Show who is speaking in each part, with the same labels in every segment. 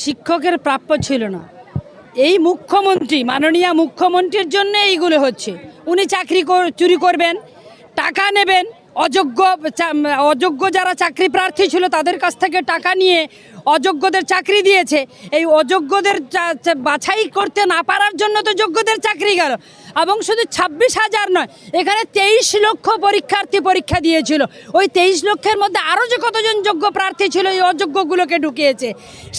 Speaker 1: শিক্ষকের প্রাপ্য ছিল না। এই মুখ্যমন্ত্রী, মাননীয় মুখ্যমন্ত্রীর জন্য এইগুলো হচ্ছে। উনি চাকরি চুরি করবেন, টাকা নেবেন, অযোগ্য অযোগ্য যারা চাকরি প্রার্থী ছিল তাদের কাছ থেকে টাকা নিয়ে অযোগ্যদের চাকরি দিয়েছে। এই অযোগ্যদের বাছাই করতে না পারার জন্য তো যোগ্যদের চাকরি গেল। এবং শুধু ছাব্বিশ হাজার নয়, এখানে তেইশ লক্ষ পরীক্ষার্থী পরীক্ষা দিয়েছিল। ওই তেইশ লক্ষের মধ্যে আরও যে কতজন যোগ্য প্রার্থী ছিল, এই অযোগ্যগুলোকে ঢুকিয়েছে।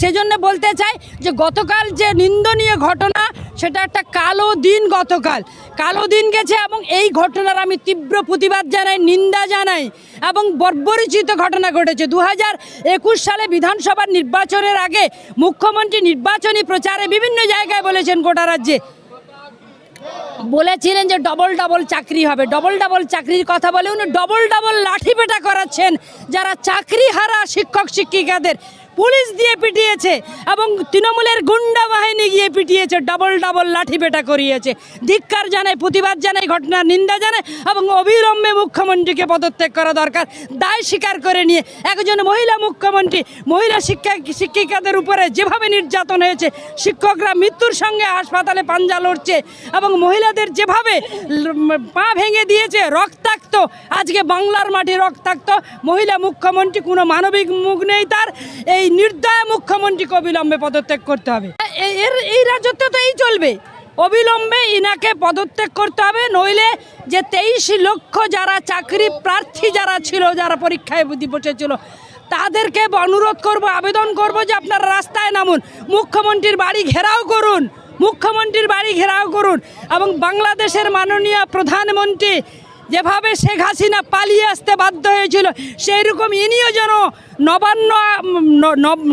Speaker 1: সেজন্য বলতে চাই যে, গতকাল যে নিন্দনীয় ঘটনা, সেটা একটা কালো দিন গতকাল। কালো দিন গেছে এবং এই ঘটনার আমি তীব্র প্রতিবাদ জানাই, নিন্দা জানাই এবং বর্বরিচিত ঘটনা ঘটেছে। দু হাজার একুশ সালে বিধানসভার নির্বাচনের আগে মুখ্যমন্ত্রী নির্বাচনী প্রচারে বিভিন্ন জায়গায় বলেছেন গোটা রাজ্যে। বলেছিলেন যে ডবল ডবল চাকরি হবে। ডবল ডবল চাকরির কথা বলে উনি ডবল ডবল লাঠি পেটা করাচ্ছেন যারা চাকরি হারা শিক্ষক, শিক্ষিকাদের। পুলিশ দিয়ে পিটিয়েছে এবং তৃণমূলের গুন্ডা বাহিনী গিয়ে পিটিয়েছে ডবল ডবল লাঠি পেটা করিয়েছে। ধিক্কার জানায়, প্রতিবাদ জানায়, ঘটনার নিন্দা জানায় এবং অবিলম্বে মুখ্যমন্ত্রীকে পদত্যাগ করা দরকার। দায় স্বীকার করে নিয়ে একজন মহিলা মুখ্যমন্ত্রী, মহিলা শিক্ষা শিক্ষিকাদের উপরে যেভাবে নির্যাতন হয়েছে, শিক্ষকরা মৃত্যুর সঙ্গে হাসপাতালে পাঞ্জা লড়ছে এবং মহিলাদের যেভাবে পা ভেঙে দিয়েছে রক্তাক্ত। আজকে বাংলার মাটি থাকতো মহিলা মুখ্যমন্ত্রী, কোনো মানবিক মুখ নেই তার। এই নির্দয় মুখ্যমন্ত্রীকে অবিলম্বে পদত্যাগ করতে হবে। এর, এই রাজত্ব তো এই চলবে। অবিলম্বে ইনাকে পদত্যাগ করতে হবে, নইলে যে তেইশ লক্ষ যারা চাকরি প্রার্থী যারা ছিল, যারা পরীক্ষায় বুদ্ধি বসেছিল, তাদেরকে অনুরোধ করব, আবেদন করব যে আপনারা রাস্তায় নামুন। মুখ্যমন্ত্রীর বাড়ি ঘেরাও করুন। মুখ্যমন্ত্রীর বাড়ি ঘেরাও করুন। এবং বাংলাদেশের মাননীয় প্রধানমন্ত্রী যেভাবে শেখ হাসিনা পালিয়ে আসতে বাধ্য হয়েছিল সেই রকম ইনিও যেন নবান্ন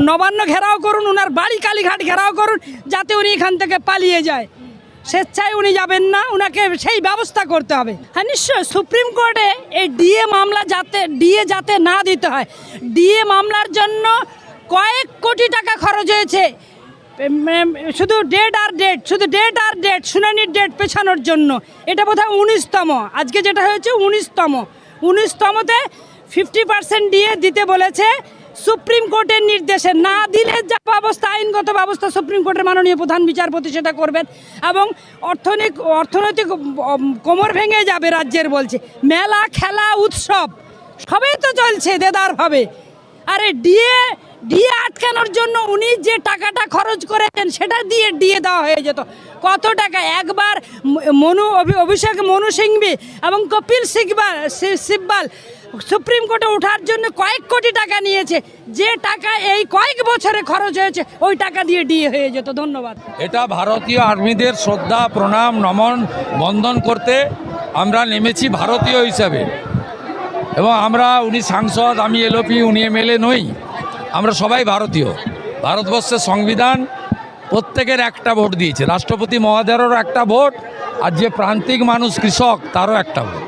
Speaker 1: নবান্ন ঘেরাও করুন ওনার বাড়ি কালীঘাট ঘেরাও করুন, যাতে উনি এখান থেকে পালিয়ে যায়। স্বেচ্ছায় উনি যাবেন না ওনাকে সেই ব্যবস্থা করতে হবে। হ্যাঁ নিশ্চয় সুপ্রিম কোর্টে এই ডিএ মামলা যাতে, ডিএ যাতে না দিতে হয়। ডিএ মামলার জন্য কয়েক কোটি টাকা খরচ হয়েছে। শুধু ডেট আর ডেট শুধু ডেট আর ডেট শুনানির ডেট পেছানোর জন্য। এটা বোধহয় উনিশতম। আজকে যেটা হয়েছে, উনিশতম। উনিশতমতে ফিফটি পার্সেন্ট দিয়ে দিতে বলেছে সুপ্রিম কোর্টের নির্দেশে। না দিলে যা ব্যবস্থা, আইনগত ব্যবস্থা সুপ্রিম কোর্টের মাননীয় প্রধান বিচারপতি সেটা করবেন এবং অর্থনৈতিক অর্থনৈতিক কোমর ভেঙে যাবে রাজ্যের বলছে। মেলা, খেলা, উৎসব, সবই তো চলছে দেদারভাবে আরে ডিএ ডিএ আটকানোর জন্য উনি যে টাকাটা খরচ করেছেন, সেটা দিয়ে ডিএ দেওয়া হয়ে যেত। কত টাকা? একবার মনু অভিষেক মনু সিংবি এবং কপিল সিকবাল সিব্বাল সুপ্রিম কোর্টে ওঠার জন্য কয়েক কোটি টাকা নিয়েছে। যে টাকা এই কয়েক বছরে খরচ হয়েছে, ওই টাকা দিয়ে ডিএ হয়ে যেত। ধন্যবাদ।
Speaker 2: এটা ভারতীয় আর্মিদের শ্রদ্ধা, প্রণাম, নমন বন্ধন করতে আমরা নেমেছি ভারতীয় হিসাবে। এবং আমরা, উনি সাংসদ, আমি এলওপি, উনি এমএলএ নই। আমরা সবাই ভারতীয়। ভারতবর্ষের সংবিধান প্রত্যেকের একটা ভোট দিয়েছে। রাষ্ট্রপতি মহোদয়েরও একটা ভোট আর যে প্রান্তিক মানুষ কৃষক, তারও একটা ভোট।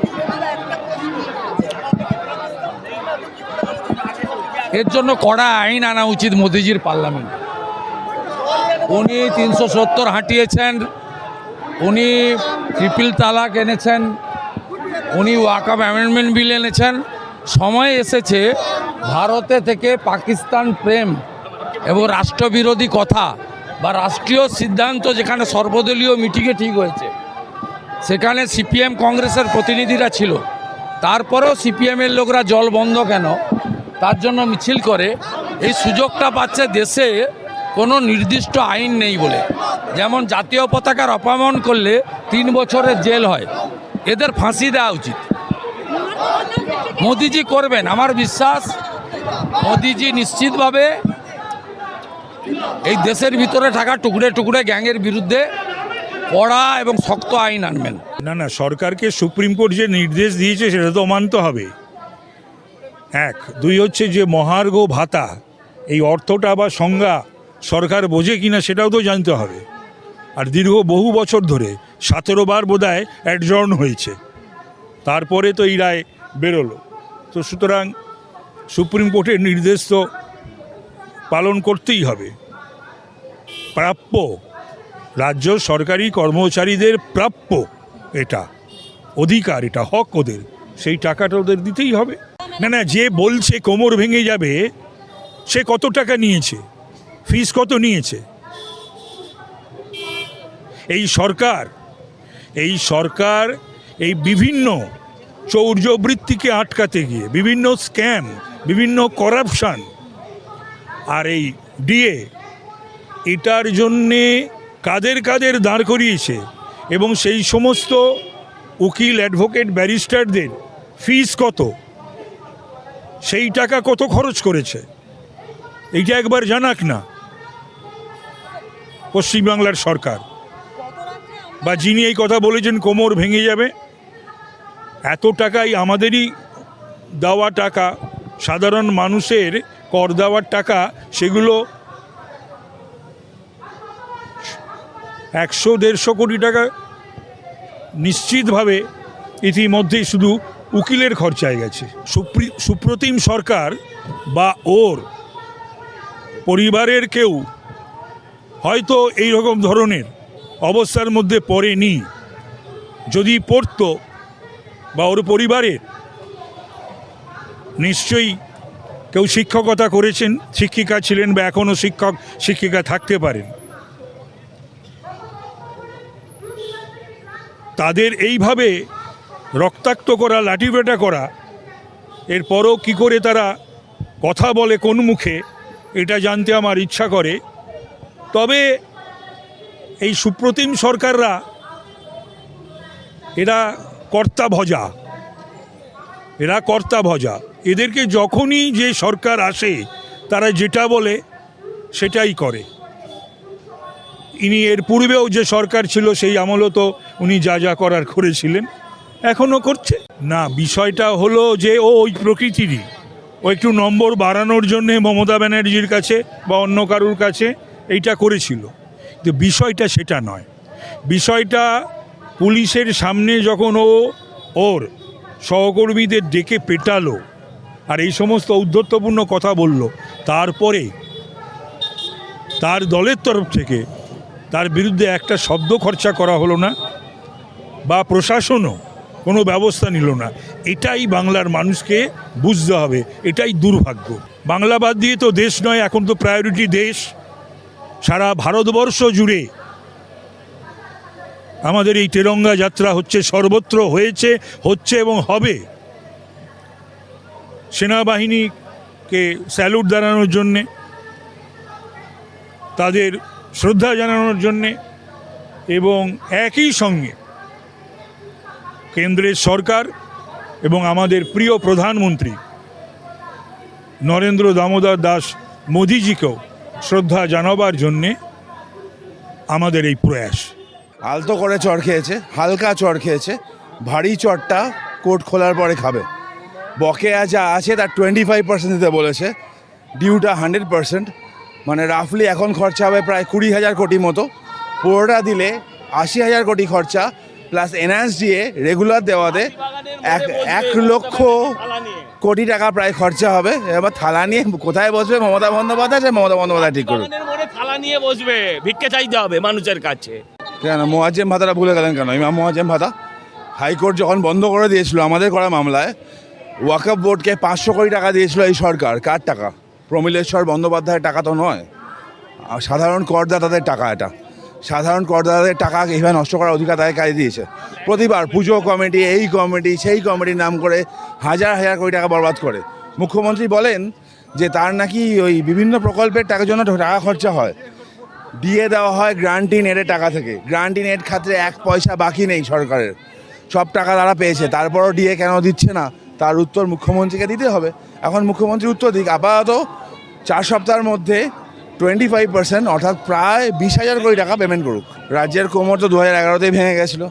Speaker 2: এর জন্য কড়া আইন আনা উচিত মোদিজির পার্লামেন্ট। উনি তিনশো সত্তর হাঁটিয়েছেন, উনি ট্রিপল তালাক এনেছেন, উনি ওয়াকাব অ্যামেন্ডমেন্ট বিল এনেছেন। সময় এসেছে ভারতে থেকে পাকিস্তান প্রেম এবং রাষ্ট্রবিরোধী কথা বা রাষ্ট্রীয় সিদ্ধান্ত যেখানে সর্বদলীয় মিটিংয়ে ঠিক হয়েছে, সেখানে সিপিএম কংগ্রেসের প্রতিনিধিরা ছিল। তারপরেও সিপিএমের লোকরা জল বন্ধ কেন? তার জন্য মিছিল করে। এই সুযোগটা পাচ্ছে দেশে কোনো নির্দিষ্ট আইন নেই বলে। যেমন জাতীয় পতাকার অপমান করলে তিন বছরের জেল হয়। এদের ফাঁসি দেওয়া উচিত। মোদিজি করবেন। আমার বিশ্বাস মোদিজি নিশ্চিতভাবে এই দেশের ভিতরে থাকা টুকরে টুকরে গ্যাংয়ের বিরুদ্ধে কড়া এবং শক্ত আইন আনবেন।
Speaker 3: না না, সরকারকে সুপ্রিম কোর্ট যে নির্দেশ দিয়েছে, সেটা তো মানতে হবে। এক, দুই হচ্ছে যে মহার্ঘ ভাতা, এই অর্থটা বা সংজ্ঞা সরকার বোঝে কিনা সেটাও তো জানতে হবে। আর দীর্ঘ বহু বছর ধরে সতেরো বার বোধহয় অ্যাডজর্ন হয়েছে। তারপরে তো এই রায় বেরোলো। তো সুতরাং সুপ্রিম কোর্টের নির্দেশ তো পালন করতেই হবে। প্রাপ্য। রাজ্য সরকারি কর্মচারীদের প্রাপ্য এটা। অধিকার এটা, হক ওদের। সেই টাকাটা ওদের দিতেই হবে। না না, যে বলছে কোমর ভেঙে যাবে, সে কত টাকা নিয়েছে? ফিস কত নিয়েছে? এই সরকার এই সরকার এই বিভিন্ন চৌর্যবৃত্তিকে আটকাতে গিয়ে, বিভিন্ন স্ক্যাম বিভিন্ন করাপশান আর এই ডিএ এটার জন্যে কাদের কাদের দাঁড় করিয়েছে এবং সেই সমস্ত উকিল অ্যাডভোকেট ব্যারিস্টারদের ফিস কত? সেই টাকা কত খরচ করেছে? এইটা একবার জানাক না। পশ্চিমবাংলার সরকার। বা যিনি এই কথা বলেছেন, কোমর ভেঙে যাবে। এত টাকাই আমাদেরই দেওয়া টাকা। সাধারণ মানুষের কর দেওয়ার টাকা সেগুলো একশো, দেড়শো কোটি টাকা নিশ্চিতভাবে ইতিমধ্যেই শুধু উকিলের খরচায় গেছে। সুপ্রি- সুপ্রতিম সরকার বা ওর পরিবারের কেউ হয়তো এই রকম ধরনের অবস্থার মধ্যে পড়েনি। যদি পড়তো বা ওর পরিবারের নিশ্চয়ই কেউ শিক্ষকতা করেছেন, শিক্ষিকা ছিলেন বা এখনও শিক্ষক, শিক্ষিকা থাকতে পারেন। তাদের এইভাবে রক্তাক্ত করা, লাঠিপেটা করা, এরপরও কি করে তারা কথা বলে কোন মুখে, এটা জানতে আমার ইচ্ছা করে। তবে এই সুপ্রতিম সরকাররা, এরা কর্তা ভজা। এরা কর্তা ভজা। এদেরকে যখনই যে সরকার আসে, তারা যেটা বলে, সেটাই করে। ইনি এর পূর্বেও যে সরকার ছিল, সেই আমলও তো উনি যা যা করার করেছিলেন, এখনও করছে। না, বিষয়টা হলো যে ও ওই প্রকৃতিরই। ও একটু নম্বর বাড়ানোর জন্যে মমতা ব্যানার্জির কাছে বা অন্য কারুর কাছে এইটা করেছিল। কিন্তু বিষয়টা সেটা নয়। বিষয়টা পুলিশের সামনে যখন ও ওর সহকর্মীদের ডেকে পেটালো আর এই সমস্ত ঔদ্ধত্যপূর্ণ কথা বলল। তারপরে তার দলের তরফ থেকে তার বিরুদ্ধে একটা শব্দ খরচা করা হলো না বা প্রশাসনও কোনো ব্যবস্থা নিল না। এটাই বাংলার মানুষকে বুঝতে হবে, এটাই দুর্ভাগ্য। বাংলা বাদ দিয়ে তো দেশ নয়, এখন তো প্রায়োরিটি দেশ। সারা ভারতবর্ষ জুড়ে আমাদের এই তেরঙ্গা যাত্রা হচ্ছে সর্বত্র হয়েছে, হচ্ছে এবং হবে। সেনাবাহিনীকে স্যালুট দাঁড়ানোর জন্যে, তাদের শ্রদ্ধা জানানোর জন্যে এবং একই সঙ্গে কেন্দ্রের সরকার এবং আমাদের প্রিয় প্রধানমন্ত্রী নরেন্দ্র দামোদর দাস মোদিজিকেও শ্রদ্ধা জানাবার জন্যে আমাদের এই প্রয়াস।
Speaker 4: আলতো করে চড় খেয়েছে, হালকা চড় খেয়েছে, ভারী চড়টা কোর্ট খোলার পরে খাবে। বকেয়া যা আছে তার টোয়েন্টি ফাইভ পার্সেন্ট দিতে বলেছে ডিউটা হান্ড্রেড পার্সেন্ট মানে রাফলি এখন খরচা হবে প্রায় কুড়ি হাজার কোটি মতো। পুরোটা দিলে আশি হাজার কোটি খরচা প্লাস এনহান্স দিয়ে রেগুলার দেওয়াতে এক এক লক্ষ কোটি টাকা প্রায় খরচা হবে। এবার থালা নিয়ে কোথায় বসবে? মমতা বন্দ্যোপাধ্যায় সে মমতা বন্দ্যোপাধ্যায় ঠিক করবে
Speaker 5: থালা নিয়ে বসবে। ভিক্ষে চাইতে হবে মানুষের কাছে।
Speaker 4: কেন? মোয়াজ্জেম ভাতাটা ভুলে গেলেন কেন? ইমাম মোয়াজ্জেম ভাতা হাইকোর্ট যখন বন্ধ করে দিয়েছিল আমাদের করা মামলায়, ওয়াকফ বোর্ডকে পাঁচশো কোটি টাকা দিয়েছিল এই সরকার। কার টাকা? প্রমিলেশ্বর বন্দ্যোপাধ্যায়ের টাকা তো নয়। সাধারণ করদাতাদের টাকা এটা। সাধারণ করদাতাদের টাকা এইভাবে নষ্ট করার অধিকার তাদের কাজে দিয়েছে? প্রতিবার পুজো কমিটি, এই কমিটি, সেই কমিটির নাম করে হাজার হাজার কোটি টাকা বরবাদ করে। মুখ্যমন্ত্রী বলেন যে তার নাকি ওই বিভিন্ন প্রকল্পের টাকার জন্য টাকা খরচা হয়। দিয়ে দেওয়া হয় গ্রান্টি নেটের টাকা থেকে। গ্রান্টি নেট খাতে এক পয়সা বাকি নেই সরকারের। সব টাকা তারা পেয়েছে। তারপরও ডিএ কেন দিচ্ছে না? তার উত্তর মুখ্যমন্ত্রীকে দিতে হবে। এখন মুখ্যমন্ত্রী উত্তর দিক। আপাতত চার সপ্তাহের মধ্যে টোয়েন্টি ফাইভ পার্সেন্ট অর্থাৎ প্রায় বিশ হাজার কোটি টাকা পেমেন্ট করুক। রাজ্যের কোমর তো দু হাজার এগারোতেই ভেঙে গেছিল।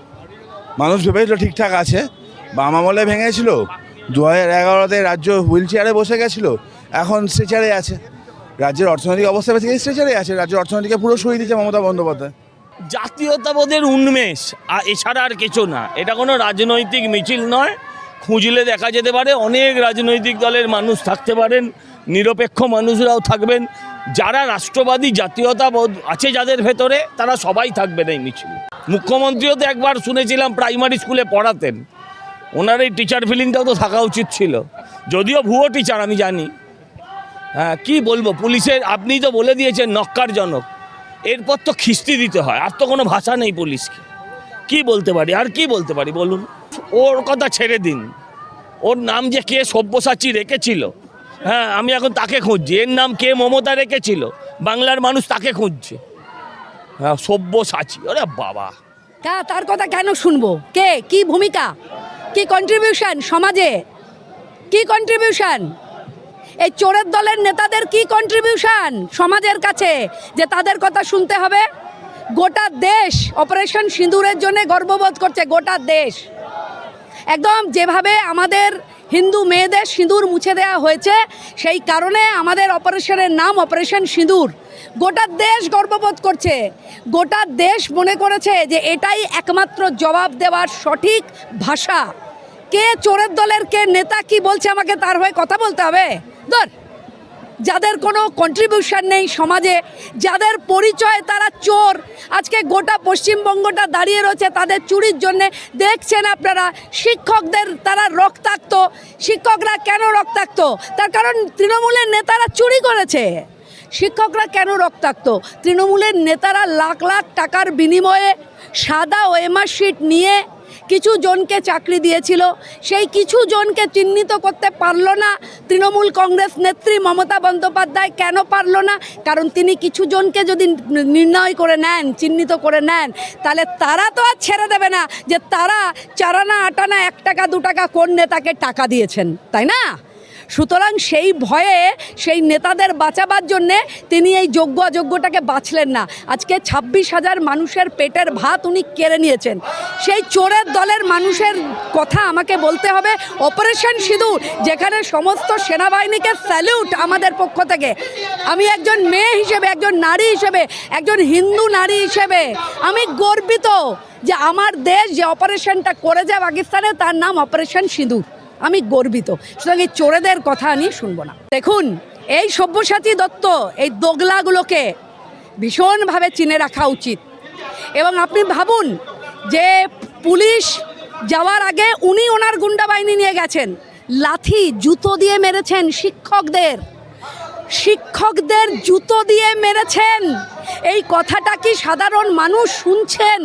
Speaker 4: মানুষ ভেবেছিল ঠিকঠাক আছে। বাম আমলে ভেঙেছিল। দু হাজার এগারোতে রাজ্য হুইল চেয়ারে বসে গেছিল। এখন স্ট্রেচারে আছে। রাজ্যের অর্থনৈতিক অবস্থা বেশি স্ট্রেচারে আছে, রাজ্যের অর্থনীতিকে পুরো সরিয়ে দিচ্ছে মমতা বন্দ্যোপাধ্যায়।
Speaker 5: জাতীয়তাবোধের উন্মেষ, আর এছাড়া আর কিছু না। এটা কোনো রাজনৈতিক মিছিল নয়, খুঁজলে দেখা যেতে পারে, অনেক রাজনৈতিক দলের মানুষ থাকতে পারেন, নিরপেক্ষ মানুষরাও থাকবেন। যারা রাষ্ট্রবাদী জাতীয়তাবোধ আছে যাদের ভেতরে, তারা সবাই থাকবেন এই মিছিল। মুখ্যমন্ত্রীও তো একবার শুনেছিলাম প্রাইমারি স্কুলে পড়াতেন। ওনার এই টিচার ফিলিংটাও তো থাকা উচিত ছিল। যদিও ভুয়ো টিচার আমি জানি। হ্যাঁ কি বলব? পুলিশের, আপনি তো বলে দিয়েছেন নক্কারজনক। এরপর তো খিস্তি দিতে হয়, আর তো কোনো ভাষা নেই পুলিশকে। কি বলতে পারি? আর কি বলতে পারি বলুন? ওর কথা ছেড়ে দিন। ওর নাম যে কে সব্যসাচী রেখেছিল হ্যাঁ আমি এখন তাকে খুঁজছি। এর নাম কে মমতা রেখেছিল, বাংলার মানুষ তাকে খুঁজছে। হ্যাঁ সব্যসাচী, ওরে বাবা।
Speaker 6: তা, তার কথা কেন শুনব? কে? কি ভূমিকা? কি কন্ট্রিবিউশন সমাজে? কি কন্ট্রিবিউশন এই চোরের দলের নেতাদের কি কন্ট্রিবিউশন সমাজের কাছে যে তাদের কথা শুনতে হবে? গোটা দেশ অপারেশন সিঁদুরের জন্য গর্ববোধ করছে, গোটা দেশ। একদম যেভাবে আমাদের হিন্দু মেয়েদের সিঁদুর মুছে দেওয়া হয়েছে, সেই কারণে আমাদের অপারেশনের নাম অপারেশন সিঁদুর। গোটা দেশ গর্ববোধ করছে। গোটা দেশ মনে করেছে যে এটাই একমাত্র জবাব দেওয়ার সঠিক ভাষা। কে চোরের দলের কে নেতা কি বলছে আমাকে তার হয়ে কথা বলতে হবে? ধর, যাদের কোনো কন্ট্রিবিউশন নেই সমাজে, যাদের পরিচয় তারা চোর, আজকে গোটা পশ্চিমবঙ্গটা দাঁড়িয়ে রয়েছে তাদের চুরির জন্যে, দেখছেন আপনারা, শিক্ষকদের তারা রক্তাক্ত, শিক্ষকরা কেন রক্তাক্ত? তার কারণ তৃণমূলের নেতারা চুরি করেছে। শিক্ষকরা কেন রক্তাক্ত? তৃণমূলের নেতারা লাখ লাখ টাকার বিনিময়ে সাদা ওয়েমার শিট নিয়ে কিছু জনকে চাকরি দিয়েছিল, সেই কিছু জনকে চিহ্নিত করতে পারল না। তৃণমূল কংগ্রেস নেত্রী মমতা বন্দ্যোপাধ্যায় কেন পারল না? কারণ তিনি কিছু জনকে যদি নির্ণয় করে নেন, চিহ্নিত করে নেন, তাহলে তারা তো আর ছেড়ে দেবে না যে তারা চারানা আটানা এক টাকা, দু টাকা কোন নেতাকে টাকা দিয়েছেন, তাই না? সুতরাং সেই ভয়ে সেই নেতাদের বাঁচাবার জন্যে তিনি এই যোগ্য অযোগ্যটাকে বাঁচলেন না। আজকে ছাব্বিশ হাজার মানুষের পেটের ভাত উনি কেড়ে নিয়েছেন। সেই চোরের দলের মানুষের কথা আমাকে বলতে হবে। অপারেশন সিঁদুর, যেখানে সমস্ত সেনাবাহিনীকে স্যালিউট আমাদের পক্ষ থেকে। আমি একজন মেয়ে হিসেবে, একজন নারী হিসেবে, একজন হিন্দু নারী হিসেবে আমি গর্বিত যে আমার দেশ যে অপারেশনটা করে করেছে পাকিস্তানে, তার নাম অপারেশন সিঁদুর। আমি গর্বিত। সুতরাং এই চোরেদের কথা আমি শুনব না। দেখুন, এই সব্যসাচী দত্ত এই দোগলাগুলোকে ভীষণভাবে চিনে রাখা উচিত। এবং আপনি ভাবুন যে পুলিশ যাওয়ার আগে উনি ওনার গুন্ডা বাহিনী নিয়ে গেছেন। লাথি, জুতো দিয়ে মেরেছেন শিক্ষকদের। শিক্ষকদের জুতো দিয়ে মেরেছেন। এই কথাটা কি সাধারণ মানুষ শুনছেন?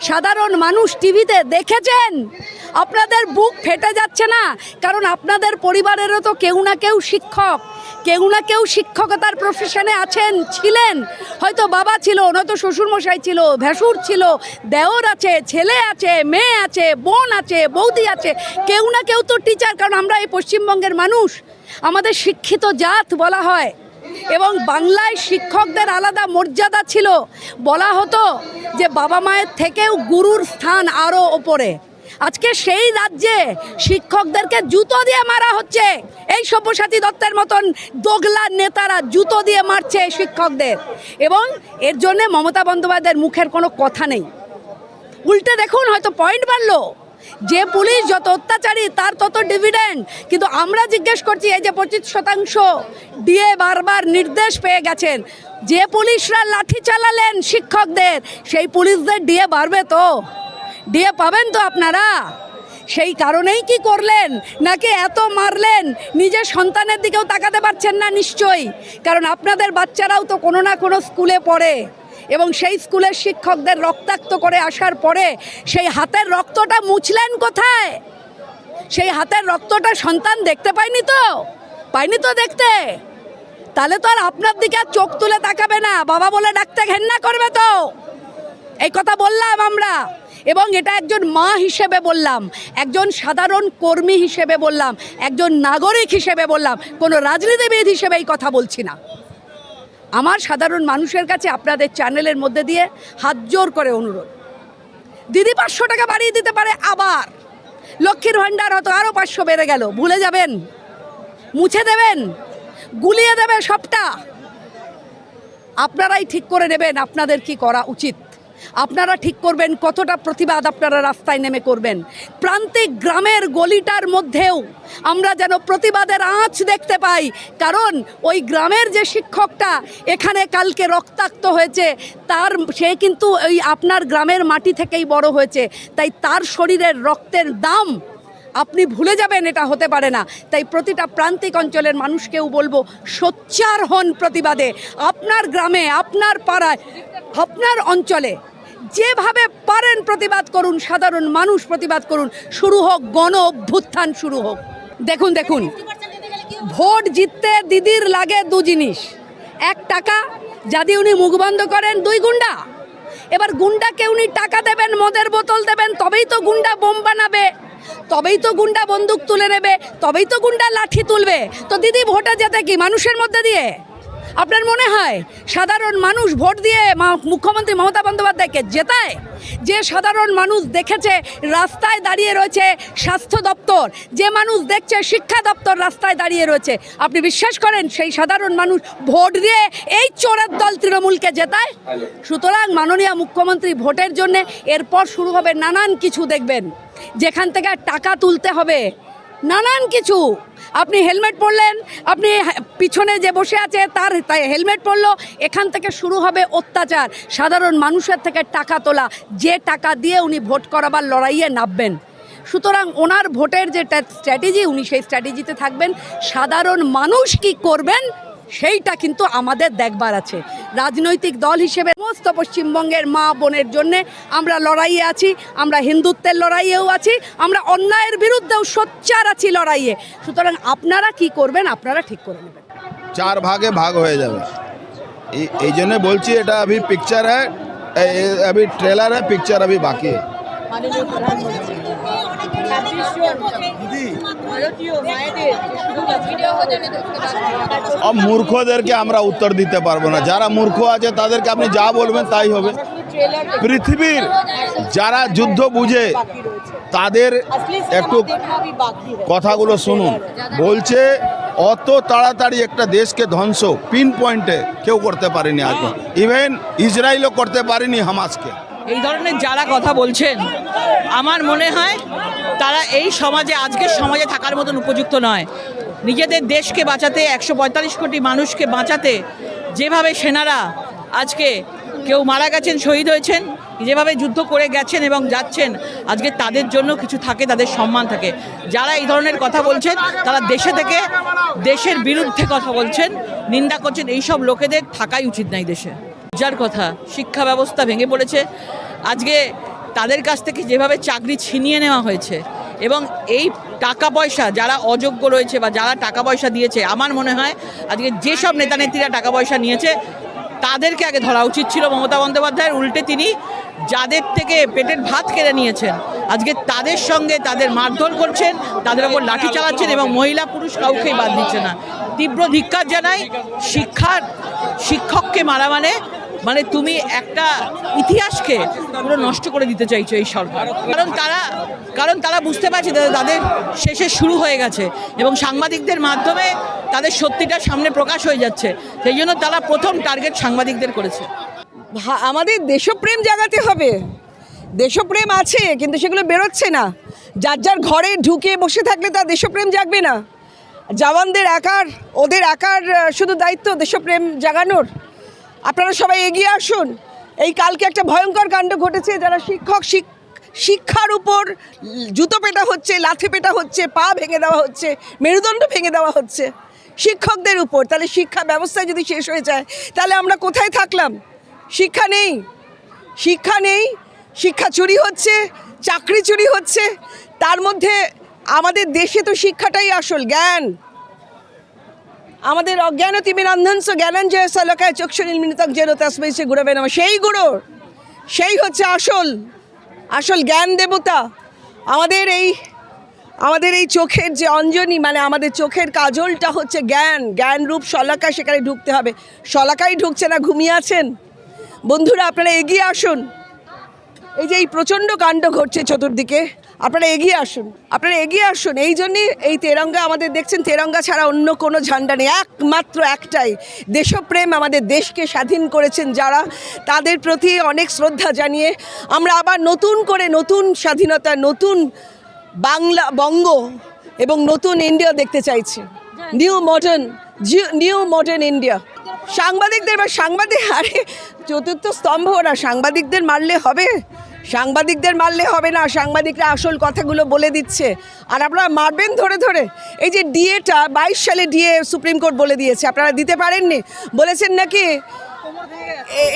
Speaker 6: সাধারণ মানুষ টিভিতে দেখেছেন? আপনাদের বুক ফেটে যাচ্ছে না? কারণ আপনাদের পরিবারেরও তো কেউ না কেউ শিক্ষক। কেউ না কেউ শিক্ষকতার প্রফেশনে আছেন, ছিলেন। হয়তো বাবা ছিল, নয়তো শ্বশুরমশাই ছিল, ভ্যাসুর ছিল, দেওর আছে, ছেলে আছে, মেয়ে আছে, বোন আছে, বৌদি আছে। কেউ না কেউ তো টিচার কারণ আমরা এই পশ্চিমবঙ্গের মানুষ। আমাদের শিক্ষিত জাত বলা হয়। এবং বাংলায় শিক্ষকদের আলাদা মর্যাদা ছিল। বলা হতো যে বাবা মায়ের থেকেও গুরুর স্থান আরও ওপরে। আজকে সেই রাজ্যে শিক্ষকদেরকে জুতো দিয়ে মারা হচ্ছে। এই সব্যসাচী দত্তের মতন দোগলা নেতারা জুতো দিয়ে মারছে শিক্ষকদের। এবং এর জন্যে মমতা বন্দ্যোপাধ্যায়ের মুখের কোনো কথা নেই। উল্টে দেখুন, হয়তো পয়েন্ট বাড়লো। যে পুলিশ যত অত্যাচারী, তার তত ডিভিডেন্ড কিন্তু আমরা জিজ্ঞেস করছি, এই যে পঁচিশ শতাংশ দিয়ে বারবার নির্দেশ পেয়ে গেছেন, যে পুলিশরা লাঠি চালালেন শিক্ষকদের, সেই পুলিশদের ডিএ বাড়বে তো? ডিএ পাবেন তো আপনারা? সেই কারণেই কি করলেন? নাকি এত মারলেন? নিজের সন্তানের দিকেও তাকাতে পারছেন না নিশ্চয়ই। কারণ আপনাদের বাচ্চারাও তো কোনো না কোনো স্কুলে পড়ে। এবং সেই স্কুলের শিক্ষকদের রক্তাক্ত করে আসার পরে সেই হাতের রক্তটা মুছলেন কোথায়? সেই হাতের রক্তটা সন্তান দেখতে পায়নি তো? পায়নি তো দেখতে? তাহলে তো আর আপনার দিকে আর চোখ তুলে তাকাবে না। বাবা বলে ডাকতে ঘেন্না করবে তো? এই কথা বললাম আমরা। এবং এটা একজন মা হিসেবে বললাম, একজন সাধারণ কর্মী হিসেবে বললাম, একজন নাগরিক হিসেবে বললাম, কোনো রাজনীতিবিদ হিসেবে এই কথা বলছি না। আমার সাধারণ মানুষের কাছে আপনাদের চ্যানেলের মধ্যে দিয়ে হাত জোর করে অনুরোধ। দিদি পাঁচশো টাকা বাড়িয়ে দিতে পারে আবার। লক্ষ্মীর ভাণ্ডার হয়তো আরও পাঁচশো বেড়ে গেল, ভুলে যাবেন। মুছে দেবেন, গুলিয়ে দেবে সবটা। আপনারাই ঠিক করে নেবেন আপনাদের কি করা উচিত। আপনারা ঠিক করবেন কতটা প্রতিবাদ আপনারা রাস্তায় নেমে করবেন। প্রান্তিক গ্রামের গলিটার মধ্যেও আমরা যেন প্রতিবাদের আঁচ দেখতে পাই। কারণ ওই গ্রামের যে শিক্ষকটা এখানে কালকে রক্তাক্ত হয়েছে, তার সে কিন্তু ওই আপনার গ্রামের মাটি থেকেই বড় হয়েছে। তাই তার শরীরের রক্তের দাম আপনি ভুলে যাবেন এটা হতে পারে না। তাই প্রতিটা প্রান্তিক অঞ্চলের মানুষকেও বলব, সোচ্চার হন প্রতিবাদে। আপনার গ্রামে, আপনার পাড়ায়, আপনার অঞ্চলে যেভাবে পারেন প্রতিবাদ করুন, সাধারণ মানুষ প্রতিবাদ করুন, শুরু হোক, গণ অভ্যুত্থান শুরু হোক। দেখুন দেখুন, ভোট জিততে দিদির লাগে দু জিনিস। এক টাকা, যদি উনি মুখ বন্ধ করেন, দুই গুন্ডা। এবার গুন্ডাকে উনি টাকা দেবেন, মদের বোতল দেবেন, তবেই তো গুন্ডা বোম বানাবে। তবেই তো গুন্ডা বন্দুক তুলে নেবে, তবেই তো গুন্ডা লাঠি তুলবে। তো দিদি, ভোটে যেতে কি, মানুষের মধ্যে দিয়ে? আপনার মনে হয় সাধারণ মানুষ ভোট দিয়ে মুখ্যমন্ত্রী মমতা বন্দ্যোপাধ্যায়কে জেতায়? যে সাধারণ মানুষ দেখেছে রাস্তায় দাঁড়িয়ে রয়েছে স্বাস্থ্য দপ্তর যে মানুষ দেখছে শিক্ষা দপ্তর রাস্তায় দাঁড়িয়ে রয়েছে আপনি বিশ্বাস করেন সেই সাধারণ মানুষ ভোট দিয়ে এই চোরের দল তৃণমূলকে জেতায়? সুতরাং মাননীয় মুখ্যমন্ত্রী ভোটের জন্য এরপর শুরু হবে নানান কিছু দেখবেন। যেখান থেকে টাকা তুলতে হবে নানান কিছু। আপনি হেলমেট পরলেন, আপনি পিছনে যে বসে আছে তার হেলমেট পরলো, এখান থেকে শুরু হবে অত্যাচার। সাধারণ মানুষের থেকে টাকা তোলা, যে টাকা দিয়ে উনি ভোট করাবার লড়াইয়ে নামবেন। সুতরাং ওনার ভোটের যে স্ট্র্যাটেজি, উনি সেই স্ট্র্যাটেজিতে থাকবেন। সাধারণ মানুষ কি করবেন সেইটা কিন্তু আমাদের দেখবার আছে রাজনৈতিক দল হিসেবে সমস্ত পশ্চিমবঙ্গের মা বোনের জন্যে আমরা লড়াইয়ে আছি আমরা হিন্দুত্বের লড়াইয়েও আছি আমরা অন্যায়ের বিরুদ্ধেও সোচ্চার আছি লড়াইয়ে সুতরাং আপনারা কি করবেন আপনারা ঠিক করে নেবেন
Speaker 7: চার ভাগে ভাগ হয়ে যাবে এই- এই জন্য বলছি এটা अभी पिक्चर है ए- ए- अभी ट्रेलर है पिक्चर अभी बाकी মূর্খদেরকে আমরা উত্তর দিতে পারব না। যারা মূর্খ আছে তাদেরকে আপনি যা বলবেন তাই হবে। পৃথিবীর যারা যুদ্ধ বুঝে তাদের একটু কথাগুলো শুনুন। বলছে অত তাড়াতাড়ি একটা দেশকে ধ্বংস পিন পয়েন্টে কেউ করতে পারেনি আগে। ইভেন ইসরায়েলও করতে পারেনি হামাজকে
Speaker 8: এই ধরনের যারা কথা বলছেন, আমার মনে হয় তারা এই সমাজে, আজকের সমাজে থাকার মতন উপযুক্ত নয়। নিজেদের দেশকে বাঁচাতে, একশো পঁয়তাল্লিশ কোটি মানুষকে বাঁচাতে যেভাবে সেনারা আজকে কেউ মারা গেছেন, শহীদ হয়েছেন, যেভাবে যুদ্ধ করে গেছেন এবং যাচ্ছেন, আজকে তাদের জন্য কিছু থাকে, তাদের সম্মান থাকে। যারা এই ধরনের কথা বলছেন, তারা দেশে থেকে, দেশের বিরুদ্ধে কথা বলছেন, নিন্দা করছেন, এইসব লোকেদের থাকাই উচিত নাই দেশে। যার কথা, শিক্ষা ব্যবস্থা ভেঙে পড়েছে। আজকে তাদের কাছ থেকে যেভাবে চাকরি ছিনিয়ে নেওয়া হয়েছে এবং এই টাকা পয়সা যারা অযোগ্য রয়েছে বা যারা টাকা পয়সা দিয়েছে, আমার মনে হয় আজকে যেসব নেতা নেত্রীরা টাকা পয়সা নিয়েছে, তাদেরকে আগে ধরা উচিত ছিল মমতা বন্দ্যোপাধ্যায়ের। উল্টে তিনি যাদের থেকে পেটের ভাত কেড়ে নিয়েছেন, আজকে তাদের সঙ্গে তাদের মারধর করছেন, তাদের ওপর লাঠি চালাচ্ছেন এবং মহিলা পুরুষ কাউকেই বাদ দিচ্ছে না। তীব্র ধিক্কার জানাই শিক্ষার শিক্ষককে মারা মানে মানে তুমি একটা ইতিহাসকে পুরো নষ্ট করে দিতে চাইছো এই সরকার। কারণ তারা কারণ তারা বুঝতে পারছে তাদের শেষে শুরু হয়ে গেছে এবং সাংবাদিকদের মাধ্যমে তাদের সত্যিটা সামনে প্রকাশ হয়ে যাচ্ছে। সেই জন্য তারা প্রথম টার্গেট সাংবাদিকদের করেছে।
Speaker 9: আমাদের দেশপ্রেম জাগাতে হবে। দেশপ্রেম আছে, কিন্তু সেগুলো বেরোচ্ছে না। যার যার ঘরে ঢুকে বসে থাকলে তার দেশপ্রেম জাগবে না। জওয়ানদের একার ওদের একার শুধু দায়িত্ব দেশপ্রেম জাগানোর। আপনারা সবাই এগিয়ে আসুন। এই কালকে একটা ভয়ঙ্কর কাণ্ড ঘটেছে, যারা শিক্ষক, শিক- শিক্ষার উপর জুতো পেটা হচ্ছে, লাথি পেটা হচ্ছে, পা ভেঙে দেওয়া হচ্ছে, মেরুদণ্ড ভেঙে দেওয়া হচ্ছে শিক্ষকদের উপর। তাহলে শিক্ষা ব্যবস্থা যদি শেষ হয়ে যায়, তাহলে আমরা কোথায় থাকলাম? শিক্ষা নেই। শিক্ষা নেই। শিক্ষা চুরি হচ্ছে, চাকরি চুরি হচ্ছে। তার মধ্যে আমাদের দেশে তো শিক্ষাটাই আসল, জ্ঞান। আমাদের অজ্ঞান তিমিরান্ধংস জ্ঞানাঞ্জয় সলকায় চক্ষু যেন তসমৈ সে গুড়াবে না সেই গুঁড়ো সেই হচ্ছে আসল আসল জ্ঞান দেবতা। আমাদের এই আমাদের এই চোখের যে অঞ্জনী মানে আমাদের চোখের কাজলটা হচ্ছে জ্ঞান। জ্ঞান রূপ শলাকা সেখানে ঢুকতে হবে। শলাকাই ঢুকছে না, ঘুমিয়ে আছেন? বন্ধুরা, আপনারা এগিয়ে আসুন। এই যে এই প্রচণ্ড কাণ্ড ঘটছে চতুর্দিকে। আপনারা এগিয়ে আসুন, আপনারা এগিয়ে আসুন। এই জন্যই এই তেরঙ্গা আমাদের দেখছেন, তেরঙ্গা ছাড়া অন্য কোনো ঝান্ডা নেই। একমাত্র একটাই, দেশপ্রেম আমাদের দেশকে স্বাধীন করেছেন যারা, তাদের প্রতি অনেক শ্রদ্ধা জানিয়ে আমরা আবার নতুন করে নতুন স্বাধীনতা, নতুন বাংলা, বঙ্গ এবং নতুন ইন্ডিয়া দেখতে চাইছি। New modern new modern India সাংবাদিকদের বা সাংবাদিক, আরে, চতুর্থ স্তম্ভ ওরা, সাংবাদিকদের মারলে হবে? সাংবাদিকদের মারলে হবে না, সাংবাদিকরা আসল কথাগুলো বলে দিচ্ছে। আর আপনারা মারবেন ধরে ধরে। এই যে ডিএটা বাইশ সালে ডিএ সুপ্রিম কোর্ট বলে দিয়েছে, আপনারা দিতে পারেননি? বলেছেন নাকি?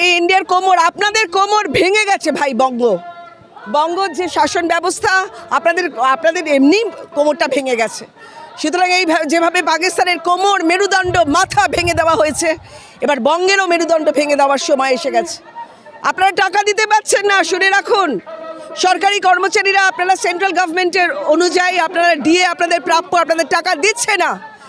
Speaker 9: এই ইন্ডিয়ার কোমর, আপনাদের কোমর ভেঙে গেছে ভাই বঙ্গ। বঙ্গর যে শাসন ব্যবস্থা, আপনাদের আপনাদের এমনি কোমরটা ভেঙে গেছে। সুতরাং এই যেভাবে পাকিস্তানের কোমর মেরুদণ্ড মাথা ভেঙে দেওয়া হয়েছে, এবার বঙ্গেরও মেরুদণ্ড ভেঙে দেওয়ার সময় এসে গেছে। আপনারা টাকা দিতে পারছেন না, শুনে রাখুন। সরকারি কর্মচারীরা আপনারা সেন্ট্রাল গভর্নমেন্টের অনুযায়ী আপনারা দিয়ে আপনাদের প্রাপ্য আপনাদের টাকা দিচ্ছে না।